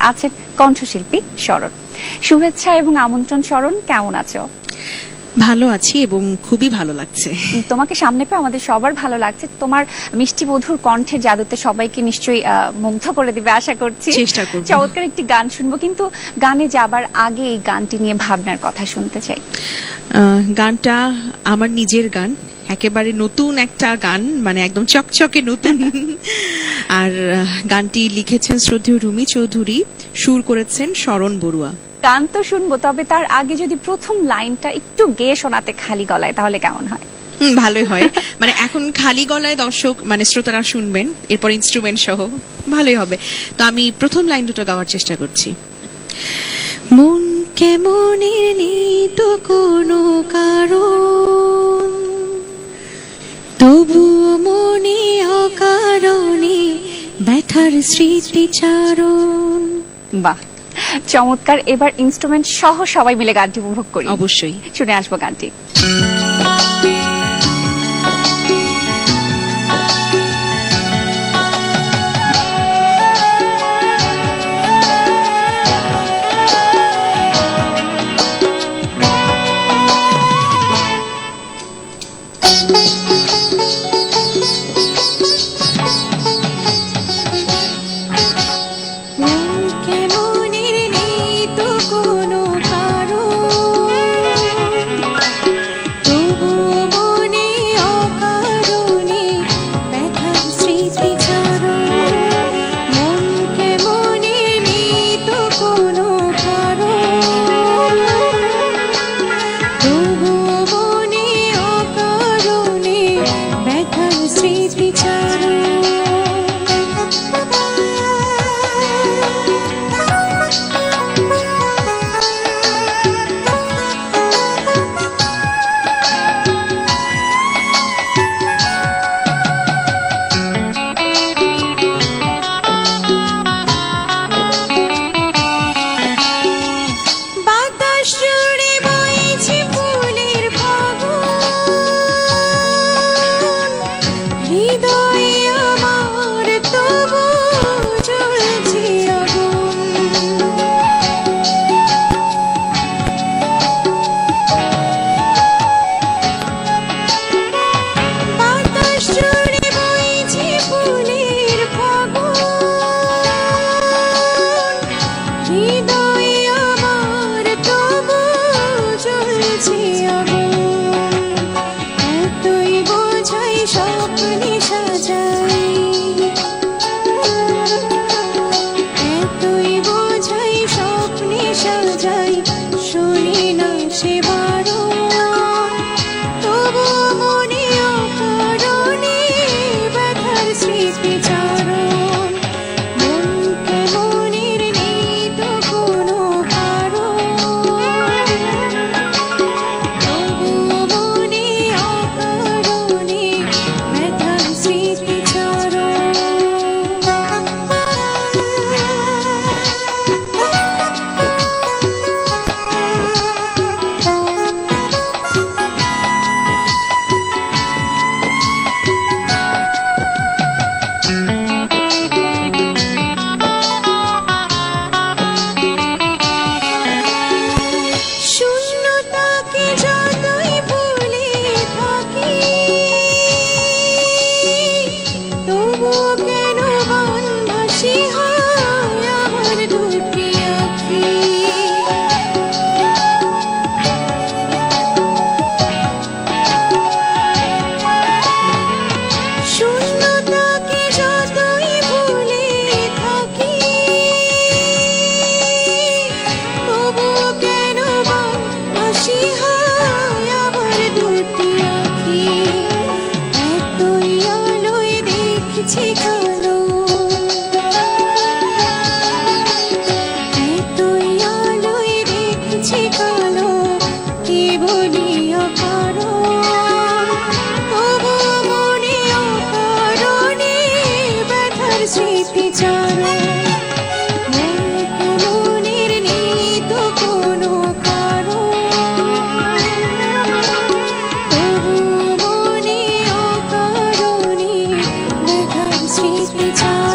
আছে কণ্ঠশিল্পী শরণ। শুভেচ্ছা এবং আমন্ত্রণ শরণ কেমন আছো? ভালো আছি এবং খুবই ভালো লাগছে। তোমাকে সামনে পেয়ে আমাদের সবার ভালো লাগছে। তোমার মিষ্টি মধুর কণ্ঠের জাদুতে সবাইকে নিশ্চয়ই মুগ্ধ করে দিবে আশা করছি। চেষ্টা করব। চমৎকার একটি গান শুনব কিন্তু গানে যাবার আগে এই গানটি নিয়ে ভাবনার কথা শুনতে চাই। আহ, গানটা আমার নিজের গান একেবারে নতুন একটা গান মানে একদম চকচকে নতুন। আর গানটি লিখেছেন শ্রদ্ধেয় রুমি চৌধুরী সুর করেছেন শরণ বড়ুয়া। গান তো শুনব তবে তার আগে যদি প্রথম লাইনটা একটু গেয়ে শোনাতে খালি গলায় তাহলে কেমন হয়? ভালোই হয়। মানে এখন খালি গলায় দর্শক মানে শ্রোতারা শুনবেন এরপর ইনস্ট্রুমেন্ট সহ ভালোই হবে। তো আমি প্রথম লাইন দুটো গাওয়ার চেষ্টা করছি। মন কেমন তো কোনো কারণ তবুও মনে ব্যথার স্মৃতিচারণ বাহ চমৎকার। এবার ইনস্ট্রুমেন্ট সহ সবাই মিলে গানটি উপভোগ করি। অবশ্যই। শুনে আসব গানটি। স্মৃতিচারণ 家